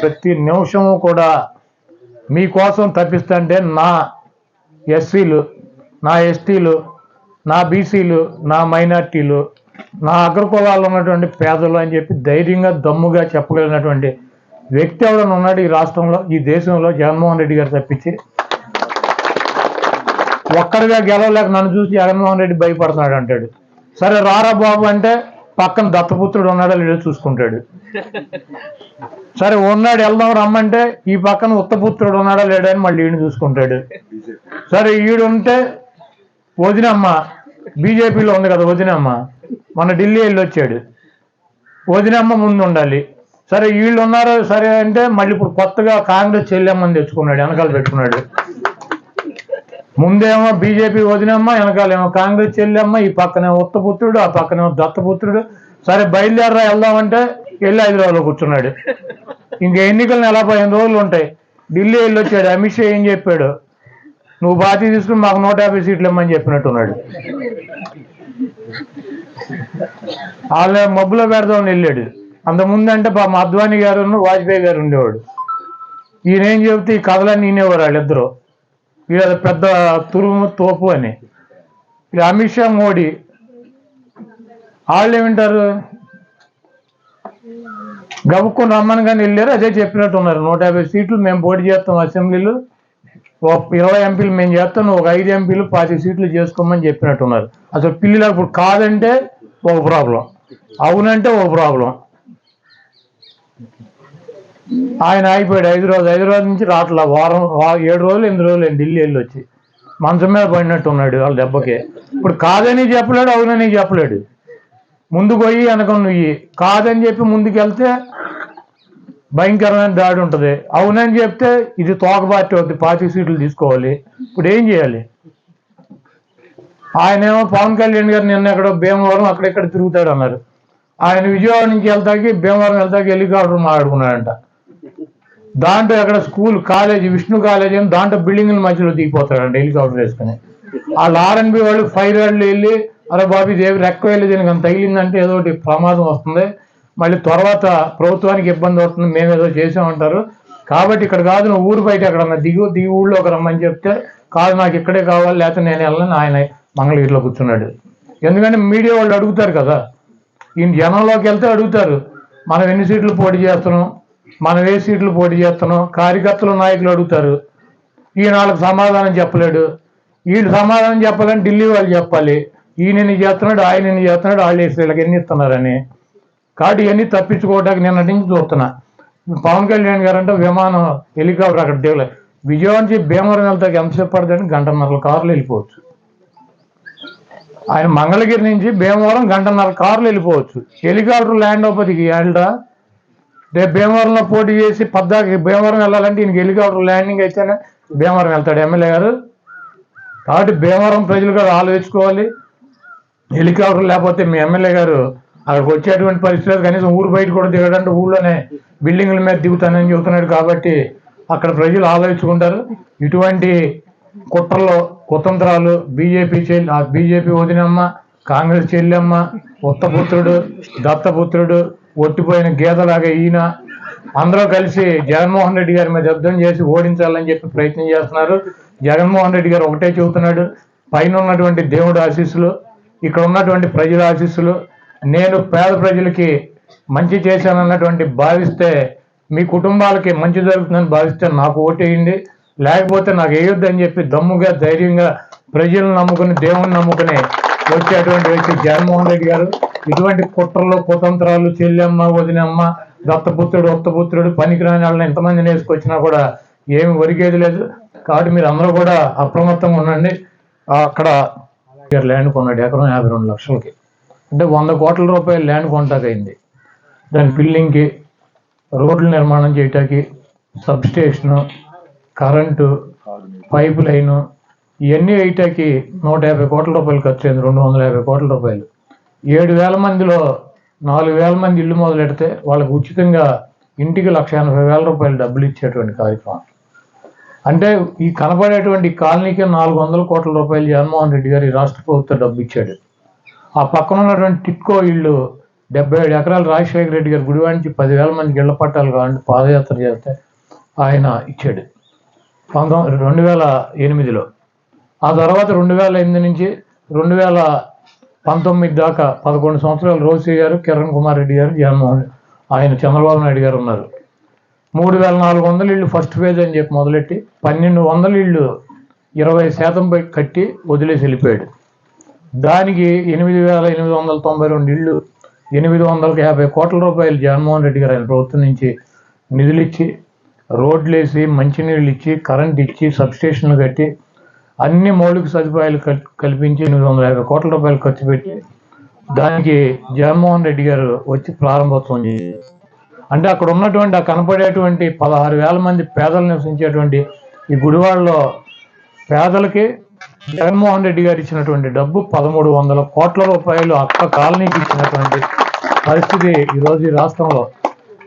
ప్రతి నిమిషము కూడా మీకోసం తప్పిస్తుంటే నా ఎస్సీలు నా ఎస్టీలు నా బీసీలు నా మైనార్టీలు నా అగ్రకులాల్లో ఉన్నటువంటి పేదలు అని చెప్పి ధైర్యంగా దమ్ముగా చెప్పగలిగినటువంటి వ్యక్తి ఎవరైనా ఉన్నాడు ఈ రాష్ట్రంలో ఈ దేశంలో జగన్మోహన్ రెడ్డి గారు తప్పించి? ఒక్కడిగా గెలవలేక నన్ను చూసి జగన్మోహన్ రెడ్డి భయపడుతున్నాడు అంటాడు. సరే రారా బాబు అంటే పక్కన దత్తపుత్రుడు ఉన్నాడో లేదో చూసుకుంటాడు. సరే ఉన్నాడు వెళ్దాం రమ్మంటే ఈ పక్కన ఉత్తపుత్రుడు ఉన్నాడా లేడా అని మళ్ళీ ఈయన చూసుకుంటాడు. సరే ఈడుంటే వదినమ్మ బీజేపీలో ఉంది కదా వదినమ్మ మన ఢిల్లీ వెళ్ళి వచ్చాడు వదినమ్మ ముందు ఉండాలి. సరే వీళ్ళు ఉన్నారు సరే అంటే మళ్ళీ ఇప్పుడు కొత్తగా కాంగ్రెస్ చెల్లెమ్మని తెచ్చుకున్నాడు వెనకాల పెట్టుకున్నాడు. ముందేమో బీజేపీ వదినమ్మ వెనకాలేమో కాంగ్రెస్ చెల్లెమ్మ ఈ పక్కనే ఉత్తపుత్రుడు ఆ పక్కనేమో దత్తపుత్రుడు. సరే బయలుదేరరా వెళ్దామంటే వెళ్ళి హైదరాబాద్లో కూర్చున్నాడు. ఇంకా ఎన్నికలు నెల పదిహేను రోజులు ఉంటాయి. ఢిల్లీ వెళ్ళి వచ్చాడు అమిత్ షా ఏం చెప్పాడు? నువ్వు బాధ్యత తీసుకుని మాకు నూట యాభై సీట్లు ఇమ్మని చెప్పినట్టున్నాడు వాళ్ళ మబ్బులో పెడదామని వెళ్ళాడు. అంతకుముందు ముందంటే పాప అద్వానీ గారు వాజ్పేయి గారు ఉండేవాడు. ఈయన ఏం చెబితే ఈ కథలన్నీ వినేవారు వాళ్ళిద్దరు. వీళ్ళ పెద్ద తురుము తోపు అని. అమిత్ షా మోడీ. వాళ్ళు ఏమింటారు? గబుక్కుని రమ్మని కానీ వెళ్ళారు అదే చెప్పినట్టు ఉన్నారు. నూట యాభై సీట్లు మేము పోటీ చేస్తాం అసెంబ్లీలో. ఒక ఇరవై ఎంపీలు మేము చేస్తాం ఒక ఐదు ఎంపీలు పాతి సీట్లు చేసుకోమని చెప్పినట్టున్నారు అసలు పిల్లలకు ఇప్పుడు కాదంటే ఒక ప్రాబ్లం. అవునంటే ఒక ప్రాబ్లం. ఆయన అయిపోయాడు ఐదు రోజులు నుంచి రాట్లా. వారం ఏడు రోజులు ఎనిమిది రోజులు ఢిల్లీ వెళ్ళి వచ్చి. మంచం మీద పడినట్టు ఉన్నాడు వాళ్ళ దెబ్బకి. ఇప్పుడు కాదని చెప్పలేడు అవునని చెప్పలేడు. ముందు పోయి వెనక నువ్వు కాదని చెప్పి ముందుకెళ్తే భయంకరమైన దాడి ఉంటుంది. అవునని చెప్తే ఇది తోక పార్టీ అవుతుంది పార్టీ సీట్లు తీసుకోవాలి. ఇప్పుడు ఏం చేయాలి? ఆయనేమో పవన్ కళ్యాణ్ గారు నిన్న ఎక్కడో భీమవరం అక్కడెక్కడ తిరుగుతాడు అన్నారు. ఆయన విజయవాడ నుంచి వెళ్తాకి భీమవరం వెళ్తాకి హెలికాప్టర్ మాట్లాడుకున్నాడంట దాంట్లో ఎక్కడ స్కూల్ కాలేజీ విష్ణు కాలేజీ అని దాంట్లో బిల్డింగ్ల మధ్యలో దిగిపోతాడంట హెలికాప్టర్ వేసుకుని. వాళ్ళు ఆర్ఎన్బి వాళ్ళు ఫైర్ వాళ్ళు వెళ్ళి అరే బాబు ఇదేవి రెక్క వెళ్ళి దీనికి అంత తగిలిందంటే ఏదో ఒకటి ప్రమాదం వస్తుంది. మళ్ళీ తర్వాత ప్రభుత్వానికి ఇబ్బంది అవుతుంది మేము ఏదో చేసామంటారు కాబట్టి ఇక్కడ కాదు నువ్వు ఊరు బయట ఎక్కడన్నా దిగు దిగు ఊళ్ళోకి రమ్మని చెప్తే కాదు నాకు ఇక్కడే కావాలి లేకపోతే నేను వెళ్ళను ఆయన మంగళగిరిలో కూర్చున్నాడు. ఎందుకంటే మీడియా వాళ్ళు అడుగుతారు కదా. ఈ జనంలోకి వెళ్తే అడుగుతారు. మనం ఎన్ని సీట్లు పోటీ చేస్తున్నాం? మనం ఏ సీట్లు పోటీ చేస్తున్నాం? కార్యకర్తలు నాయకులు అడుగుతారు. ఈయన వాళ్ళకి సమాధానం చెప్పలేడు. వీళ్ళు సమాధానం చెప్పాలని ఢిల్లీ వాళ్ళు చెప్పాలి. ఈయనని చేస్తున్నాడు ఆయనని చేస్తున్నాడు వాళ్ళు వేసి వీళ్ళకి ఎన్ని ఇస్తున్నారని. కాబట్టి ఇవన్నీ తప్పించుకోవడానికి నేను నుంచి చూస్తున్నా. పవన్ కళ్యాణ్ గారు అంటే విమానం హెలికాప్టర్ అక్కడ దిగలేదు విజయవాడ నుంచి భీమవరం వెళ్తాకి ఎంతసేపు పడుతుంది? గంటన్నర కార్లు వెళ్ళిపోవచ్చు. ఆయన మంగళగిరి నుంచి భీమవరం గంటన్నర కార్లు వెళ్ళిపోవచ్చు. హెలికాప్టర్ ల్యాండ్ అవ్వదికి వెళ్ళడా రేపు భీమవరంలో పోటీ చేసి పద్దాకి భీమవరం వెళ్ళాలంటే ఈయనకి హెలికాప్టర్ ల్యాండింగ్ అయితేనే భీమవరం వెళ్తాడు ఎమ్మెల్యే గారు. కాబట్టి భీమవరం ప్రజలు కూడా ఆలోచించుకోవాలి. హెలికాప్టర్ లేకపోతే మీ ఎమ్మెల్యే గారు అక్కడికి వచ్చేటువంటి పరిస్థితి లేదు. కనీసం ఊరు బయట కూడా దిగడంటే ఊళ్ళోనే బిల్డింగ్ల మీద దిగుతానని చెబుతున్నాడు కాబట్టి అక్కడ ప్రజలు ఆలోచించుకుంటారు ఇటువంటి కుట్రలో కుతంత్రాలు బీజేపీ చెల్లి ఆ బీజేపీ వదినమ్మ కాంగ్రెస్ చెల్లెమ్మ ఉత్తపుత్రుడు దత్తపుత్రుడు ఒట్టిపోయిన గీతలాగా ఈయన అందరూ కలిసి జగన్మోహన్ రెడ్డి గారి మీద యుద్ధం చేసి ఓడించాలని చెప్పి ప్రయత్నం చేస్తున్నారు. జగన్మోహన్ రెడ్డి గారు ఒకటే చెబుతున్నాడు. పైన ఉన్నటువంటి దేవుడు ఆశీస్సులు ఇక్కడ ఉన్నటువంటి ప్రజల ఆశీస్సులు. నేను పేద ప్రజలకి మంచి చేశానన్నటువంటి భావిస్తే మీ కుటుంబాలకి మంచి జరుగుతుందని భావిస్తే నాకు ఓటేయండి. లేకపోతే నాకు వేయొద్దు అని చెప్పి దమ్ముగా ధైర్యంగా ప్రజలను నమ్ముకుని దేవుని నమ్ముకుని వచ్చేటువంటి వ్యక్తి జగన్మోహన్ రెడ్డి గారు. ఇటువంటి కుట్రలు కుతంత్రాలు చెల్లెమ్మ వదినమ్మ దత్తపుత్రుడు ఒత్తపుత్రుడు పనికిరాని వాళ్ళని ఎంతమందిని వేసుకొచ్చినా కూడా ఏమి ఒరిగేది లేదు. కాబట్టి మీరు అందరూ కూడా అప్రమత్తంగా ఉండండి. అక్కడ అక్కడ ల్యాండ్ కొన్నాడు. ఎకరం యాభై రెండు లక్షలకి. అంటే వంద కోట్ల రూపాయలు ల్యాండ్ కొంటాకైంది. దాని బిల్డింగ్కి రోడ్లు నిర్మాణం చేయటానికి sub station current pipe line ఇవన్నీ వేయటానికి నూట యాభై కోట్ల రూపాయలు ఖర్చు అయింది రెండు వందల యాభై కోట్ల రూపాయలు. ఏడు వేల మందిలో నాలుగు వేల మంది ఇల్లు మొదలెడితే వాళ్ళకు ఉచితంగా ఇంటికి లక్ష ఎనభై వేల రూపాయలు డబ్బులు ఇచ్చేటువంటి కార్యక్రమం. అంటే ఈ కనబడేటువంటి కాలనీకి నాలుగు వందల కోట్ల రూపాయలు జగన్మోహన్ రెడ్డి గారు ఈ రాష్ట్ర ప్రభుత్వం డబ్బు ఇచ్చాడు ఆ పక్కన ఉన్నటువంటి టిట్కో ఇళ్ళు డెబ్బై ఏడు ఎకరాలు రాజశేఖర రెడ్డి గారు గుడివాడ నుంచి పదివేల మందికి ఇళ్ళ పట్టాలు కావాలంటే పాదయాత్ర చేస్తే ఆయన ఇచ్చాడు. పంతొమ్మిది రెండు వేల ఎనిమిదిలో. ఆ తర్వాత రెండు వేల ఎనిమిది నుంచి రెండు వేల పంతొమ్మిది దాకా పదకొండు సంవత్సరాలు రోసి గారు కిరణ్ కుమార్ రెడ్డి గారు జగన్మోహన్ ఆయన చంద్రబాబు నాయుడు గారు ఉన్నారు. మూడు వేల నాలుగు వందల ఇళ్ళు ఫస్ట్ ఫేజ్ అని చెప్పి మొదలెట్టి పన్నెండు వందల ఇళ్ళు ఇరవై శాతం కట్టి వదిలేసి వెళ్ళిపోయాడు. దానికి ఎనిమిది వేల ఎనిమిది వందల తొంభై రెండు ఇళ్ళు ఎనిమిది వందల యాభై కోట్ల రూపాయలు జగన్మోహన్ రెడ్డి గారు ఆయన ప్రభుత్వం నుంచి నిధులు ఇచ్చి రోడ్లు వేసి మంచినీళ్ళు ఇచ్చి కరెంట్ ఇచ్చి సబ్స్టేషన్లు కట్టి అన్ని మౌలిక సదుపాయాలు కల్పించి ఎనిమిది వందల యాభై కోట్ల రూపాయలు ఖర్చు పెట్టి దానికి జగన్మోహన్ రెడ్డి గారు వచ్చి ప్రారంభోత్సవం చేశారు. అంటే అక్కడ ఉన్నటువంటి ఆ కనపడేటువంటి పదహారు వేల మంది పేదలు నివసించేటువంటి ఈ గుడివాడలో పేదలకి జగన్మోహన్ రెడ్డి గారు ఇచ్చినటువంటి డబ్బు పదమూడు వందల కోట్ల రూపాయలు అక్క కాలనీకి ఇచ్చినటువంటి పరిస్థితి ఈరోజు ఈ రాష్ట్రంలో.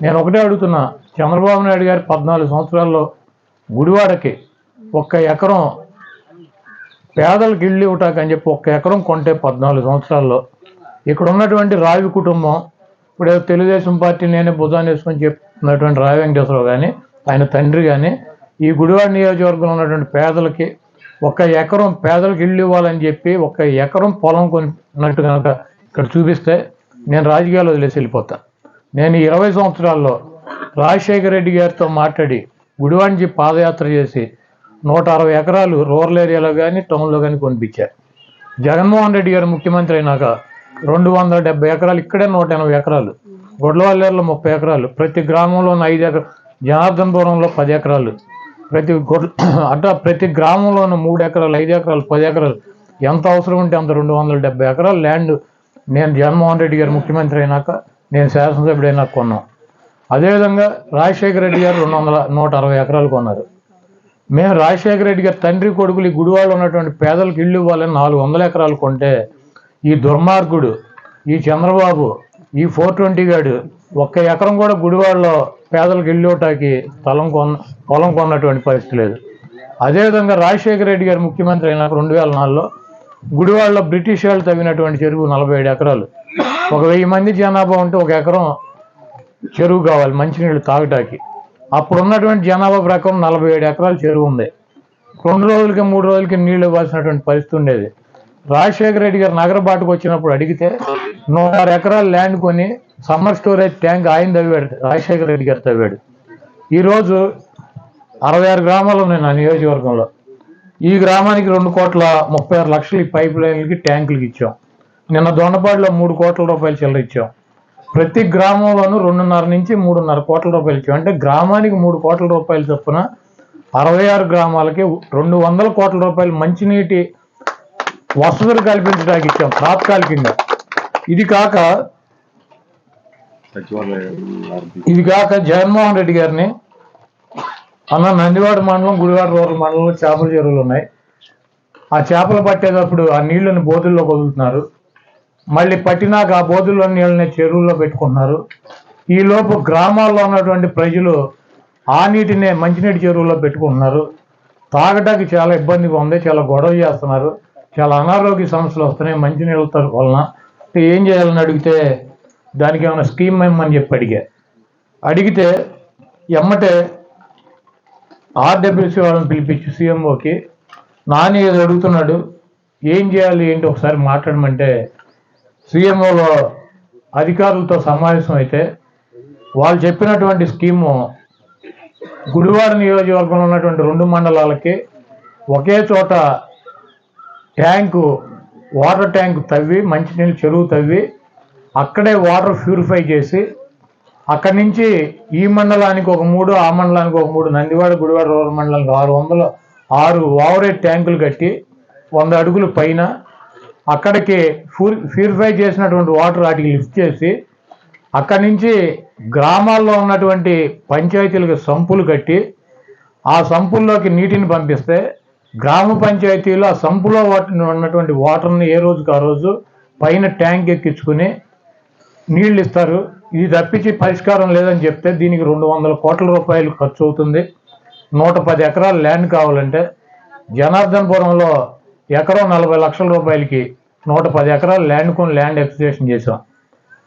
నేను ఒకటే అడుగుతున్నా చంద్రబాబు నాయుడు గారి పద్నాలుగు సంవత్సరాల్లో గుడివాడకి ఒక్క ఎకరం పేదలకు ఇళ్ళు ఇవ్వటాకని అని చెప్పి ఒక్క ఎకరం కొంటే పద్నాలుగు సంవత్సరాల్లో. ఇక్కడ ఉన్నటువంటి రావి కుటుంబం ఇప్పుడు తెలుగుదేశం పార్టీ నేనే భుజాన్ని వేసుకొని చెప్తున్నటువంటి రావి వెంకటేశ్వరరావు కానీ ఆయన తండ్రి కానీ ఈ గుడివాడ నియోజకవర్గంలో ఉన్నటువంటి పేదలకి ఒక ఎకరం పేదలకు ఇల్లు ఇవ్వాలని చెప్పి ఒక ఎకరం పొలం కొనినట్టు కనుక ఇక్కడ చూపిస్తే నేను రాజకీయాలు వదిలేసి వెళ్ళిపోతా. నేను ఇరవై సంవత్సరాల్లో రాజశేఖర రెడ్డి గారితో మాట్లాడి గుడివాడ పాదయాత్ర చేసి నూట అరవై ఎకరాలు రూరల్ ఏరియాలో కానీ టౌన్లో కానీ కొనిపించారు. జగన్మోహన్ రెడ్డి గారు ముఖ్యమంత్రి అయినాక రెండు వందల డెబ్బై ఎకరాలు ఇక్కడే నూట ఎనభై ఎకరాలు. గొడ్లవల్లేరులో ముప్పై ఎకరాలు. ప్రతి గ్రామంలో ఐదు ఎకరాలు జనార్దనపురంలో పది ఎకరాలు. ప్రతి గొడ్ల అట్లా ప్రతి గ్రామంలోనూ మూడు ఎకరాలు ఐదు ఎకరాలు పది ఎకరాలు. ఎంత అవసరం ఉంటే అంత రెండు వందల డెబ్బై ఎకరాలు ల్యాండ్. నేను జగన్మోహన్ రెడ్డి గారు ముఖ్యమంత్రి అయినాక నేను శాసనసభ్యుడు కొన్నాం అదేవిధంగా రాజశేఖర రెడ్డి గారు రెండు వందల నూట అరవై ఎకరాలు కొన్నారు. మేము రాజశేఖర రెడ్డి గారు తండ్రి కొడుకులు ఈ గుడివాడలో ఉన్నటువంటి పేదలకు ఇల్లు ఇవ్వాలని నాలుగు వందల ఎకరాలు కొంటే ఈ దుర్మార్గుడు ఈ చంద్రబాబు ఈ ఫోర్ ట్వంటీ గాడు ఒక్క ఎకరం కూడా గుడివాడలో పేదలకు ఇల్లు తలం కొన్న పొలం కొన్నటువంటి పరిస్థితి లేదు. అదేవిధంగా రాజశేఖర రెడ్డి గారు ముఖ్యమంత్రి అయినాక రెండు వేల నాలుగులో గుడివాడలో బ్రిటిష్ వాళ్ళు తవ్వినటువంటి చెరువు నలభై ఏడు ఎకరాలు. ఒక వెయ్యి మంది జనాభా ఉంటే ఒక ఎకరం చెరువు కావాలి మంచినీళ్ళు తాగటానికి. అప్పుడు ఉన్నటువంటి జనాభా ప్రకారం నలభై ఏడు ఎకరాల చెరువు ఉంది. రెండు రోజులకి మూడు రోజులకి నీళ్ళు ఇవ్వాల్సినటువంటి పరిస్థితి ఉండేది. రాజశేఖర రెడ్డి గారు నగరబాటుకు వచ్చినప్పుడు అడిగితే నూట ఎకరాలు ఎకరాల ల్యాండ్ కొని సమ్మర్ స్టోరేజ్ ట్యాంక్ ఆయన తవ్వాడు రాజశేఖర రెడ్డి గారు తవ్వాడు. ఈరోజు అరవై ఆరు గ్రామాలు ఉన్నాయి నా నియోజకవర్గంలో. ఈ గ్రామానికి రెండు కోట్ల ముప్పై ఆరు లక్షలు ఈ పైప్ లైన్లకి ట్యాంకులకి ఇచ్చాం. నిన్న దొండపాడులో మూడు కోట్ల రూపాయలు చిల్లర ఇచ్చాం. ప్రతి గ్రామంలోనూ రెండున్నర నుంచి మూడున్నర కోట్ల రూపాయలు ఇచ్చాం. అంటే గ్రామానికి మూడు కోట్ల రూపాయలు చొప్పున అరవై ఆరు గ్రామాలకి రెండు వందల కోట్ల రూపాయలు మంచినీటి వసతులు కల్పించడానికి ఇచ్చాం తాత్కాలికంగా. ఇది కాక ఇది కాక జగన్మోహన్ రెడ్డి గారిని అన్న నందివాడ మండలం గుడివాడ రూరల్ మండలంలో చేపల చెరువులు ఉన్నాయి. ఆ చేపలు పట్టేటప్పుడు ఆ నీళ్ళను బోతుల్లో వదులుతున్నారు. మళ్ళీ పట్టినాక ఆ బోతుల్లో నీళ్ళని చెరువుల్లో పెట్టుకుంటున్నారు. ఈ లోపు గ్రామాల్లో ఉన్నటువంటి ప్రజలు ఆ నీటినే మంచినీటి చెరువుల్లో పెట్టుకుంటున్నారు. తాగటానికి చాలా ఇబ్బందిగా ఉంది చాలా గొడవ చేస్తున్నారు. చాలా అనారోగ్య సమస్యలు వస్తున్నాయి మంచినీళ్ళ వలన అంటే ఏం చేయాలని అడిగితే దానికి ఏమైనా స్కీమ్ ఏమని చెప్పి అడిగా. అడిగితే ఎమ్మటే ఆర్డబ్ల్యూసీ వాళ్ళని పిలిపించి సీఎంఓకి నాని ఏదో అడుగుతున్నాడు ఏం చేయాలి ఏంటి ఒకసారి మాట్లాడమంటే సీఎంఓలో అధికారులతో సమావేశం అయితే వాళ్ళు చెప్పినటువంటి స్కీము గుడివాడ నియోజకవర్గంలో ఉన్నటువంటి రెండు మండలాలకి ఒకే చోట ట్యాంకు వాటర్ ట్యాంక్ తవ్వి మంచినీళ్ళు చెరువు తవ్వి అక్కడే వాటర్ ప్యూరిఫై చేసి అక్కడి నుంచి ఈ మండలానికి ఒక మూడు ఆ మండలానికి ఒక మూడు నందివాడ గుడివాడ రూరల్ మండలానికి ఆరు వందలు ఆరు ఓవరేట్ ట్యాంకులు కట్టి వంద అడుగులు పైన అక్కడికి ఫ్యూ ప్యూరిఫై చేసినటువంటి వాటర్ వాటికి లిఫ్ట్ చేసి అక్కడి నుంచి గ్రామాల్లో ఉన్నటువంటి పంచాయతీలకు సంపులు కట్టి ఆ సంపుల్లోకి నీటిని పంపిస్తే గ్రామ పంచాయతీలో ఆ సంపులో వాటిని ఉన్నటువంటి వాటర్ని ఏ రోజుకి ఆ రోజు పైన ట్యాంక్ ఎక్కించుకుని నీళ్ళు ఇస్తారు. ఇది తప్పించి పరిష్కారం లేదని చెప్తే దీనికి రెండు వందల కోట్ల రూపాయలు ఖర్చు అవుతుంది. నూట పది ఎకరాల ల్యాండ్ కావాలంటే జనార్దనపురంలో ఎకరం నలభై లక్షల రూపాయలకి నూట పది ఎకరాల ల్యాండ్ కొని ల్యాండ్ ఎక్స్టేషన్ చేసాం